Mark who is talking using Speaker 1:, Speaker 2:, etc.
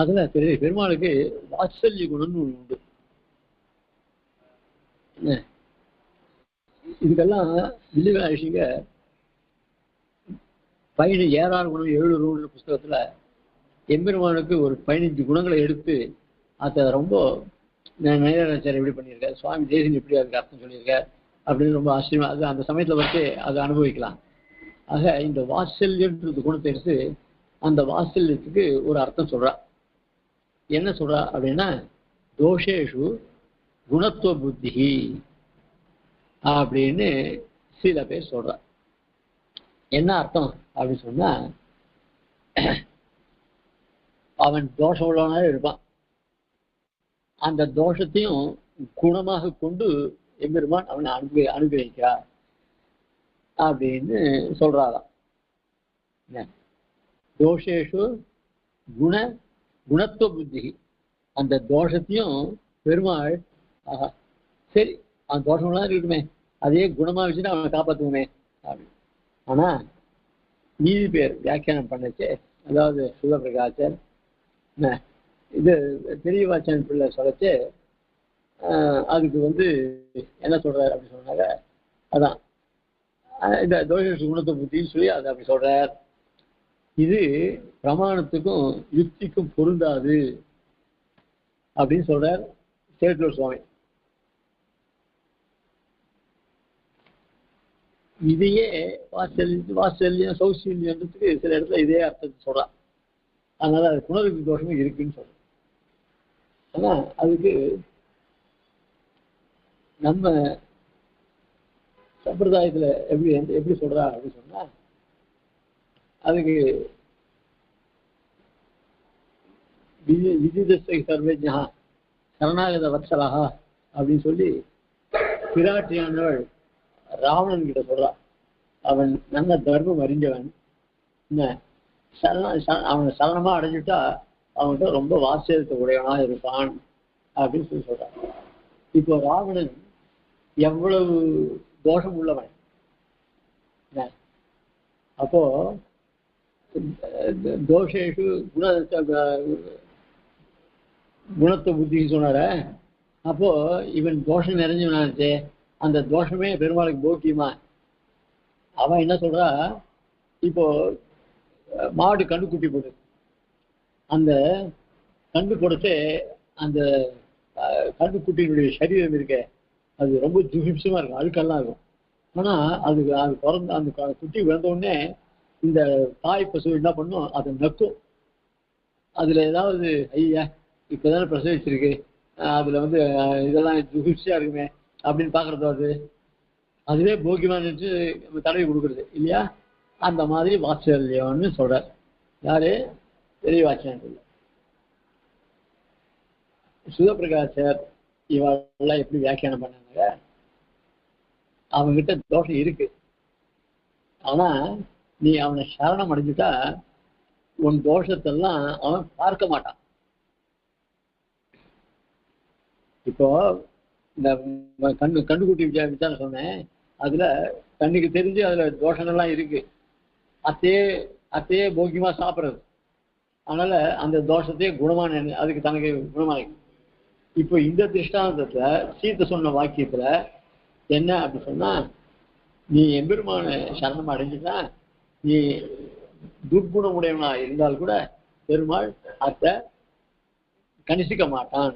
Speaker 1: அதுல பெரிய பெருமாளுக்கு வாத்சல்ய குணம்னு ஒன்று உண்டு. இதுக்கெல்லாம் வில்லுகாட்சிங்க பதினஞ்சு ஏறாறு குணம் ஏழு ரூல் புஸ்தகத்துல எம்பெருமானுக்கு ஒரு பதினஞ்சு குணங்களை எடுத்து அதை ரொம்ப நேராச்சார் எப்படி பண்ணியிருக்காரு சுவாமி தேசியம் எப்படி அதுக்கு அர்த்தம் சொல்லியிருக்கார் அப்படின்னு ரொம்ப ஆச்சரியமா அது அந்த சமயத்தில் வச்சு அதை அனுபவிக்கலாம். ஆக இந்த வாசல்யன்றது குணத்தை எடுத்து அந்த வாசல்யத்துக்கு ஒரு அர்த்தம் சொல்றா. என்ன சொல்றா அப்படின்னா தோஷேஷு குணத்துவ புத்தி அப்படின்னு சில பேர் சொல்றா. என்ன அர்த்தம் அப்படின்னு சொன்னா அவன் தோஷம் உள்ளவனாக இருப்பான். அந்த தோஷத்தையும் குணமாக கொண்டு எம்பெருமான் அவனை அனுப்பி அனுகிரகிக்கிறார் அப்படின்னு சொல்கிறாராம் என்ன? தோஷேஷு குண குணத்துவ புத்தி அந்த தோஷத்தையும் பெருமாள் ஆஹா சரி அந்த தோஷம்லாம் இருக்கட்டுமே அதே குணமா வச்சுட்டு அவனை காப்பாற்றுவோமே அப்படின்னு. ஆனா நீதி பேர் வியாக்கியானம் பண்ணச்சு அதாவது சுகபிரகாசர் என்ன, இது பெரிய பிள்ளை சொல்லச்சு அதுக்கு வந்து என்ன சொல்றாரு அப்படின்னு சொன்னாங்க அதான் இந்த தோஷ குணத்தை புத்தின்னு சொல்லி அதை அப்படி சொல்றார். இது பிரமாணத்துக்கும் யுக்திக்கும் பொருந்தாது. அப்படின்னு சொல்றார் சேட்டூர் சுவாமி. இதையே வாத்சல்யம் வாசல்யம் சௌசல்யன்றதுக்கு சில இடத்துல இதே அர்த்தத்தை சொல்றான் அதனால அது புனருக்கு தோஷமும் இருக்குன்னு சொல்றேன் ஆனா அதுக்கு நம்ம சம்பிரதாயத்துல எப்படி எப்படி சொல்றா அப்படின்னு சொன்னா அதுக்கு விதி சர்வஜா சரணாகத வத்சலா அப்படின்னு சொல்லி பிராட்டியானவள் ராவணன் கிட்ட சொல்றா. அவன் நல்ல தர்மம் அறிஞ்சவன். என்ன சரண சரண- அவனை சரணமா அடைஞ்சிட்டா அவன்கிட்ட ரொம்ப வாசியத்தை உடையவனா இருப்பான் அப்படின்னு சொல்லி சொல்றான் இப்போ ராவணன் எவ்வளவு தோஷம் உள்ளவன் என்ன? அப்போ தோஷேஷு குண குணத்தை புத்தின்னு சொன்னார. அப்போ இவன் தோஷம் நிறைஞ்சவனாச்சு அந்த தோஷமே பெருமாளுக்கு போக்கியமா அவன் என்ன சொல்றா? இப்போ மாடு மாடு குட்டி போடு. அந்த கண்டு கொடுத்து அந்த அஹ், கண்ணுக்குட்டியினுடைய சரீரம் இருக்க. அது ரொம்ப ஜுகிப்சமா இருக்கும் அழுக்கெல்லாம் இருக்கும். ஆனா அது அது பிறந்த அந்த குட்டி விழுந்த உடனே இந்த தாய் பசு என்ன பண்ணும்? அதை நக்கும். அதுல ஏதாவது ஐயா இப்பதானே பிரசவிச்சிருக்கு. அதுல வந்து இதெல்லாம் ஜுகிப்சியா இருக்குமே அப்படின்னு பாக்குறது அது? அதுவே போக்கியமானு தடவி கொடுக்குறது இல்லையா? அந்த மாதிரி வாத்சல்யம்னு சொல்றார். யாரு? பெரிய வாட்சியம் சுதபிரகாசர் இவெல்லாம் எப்படி வியாக்கியானம் பண்ணாங்க? அவன்கிட்ட தோஷம் இருக்கு. ஆனா நீ அவனை சரணம் அடைஞ்சிட்டா உன் தோஷத்தெல்லாம் அவன் பார்க்க மாட்டான். இப்போ இந்த கண்ணு கண்ணுக்குட்டி விசாரம் விசாரம் சொன்னேன். அதுல கண்ணுக்கு தெரிஞ்சு அதுல தோஷங்கள்லாம் இருக்கு. அத்தையே அத்தையே போக்கியமா சாப்பிடுறது. அதனால அந்த தோஷத்தையே குணமான அதுக்கு தனக்கு குணமாக இப்போ இந்த திருஷ்டாந்தத்துல சீத்தை சொன்ன வாக்கியத்துல என்ன அப்படி சொன்னா நீ எம்பெருமான சரணம் அடைஞ்சுட்டா நீ துர்குணமுடையவனா இருந்தால் கூட பெருமாள் அத்தை கணிசிக்க மாட்டான்.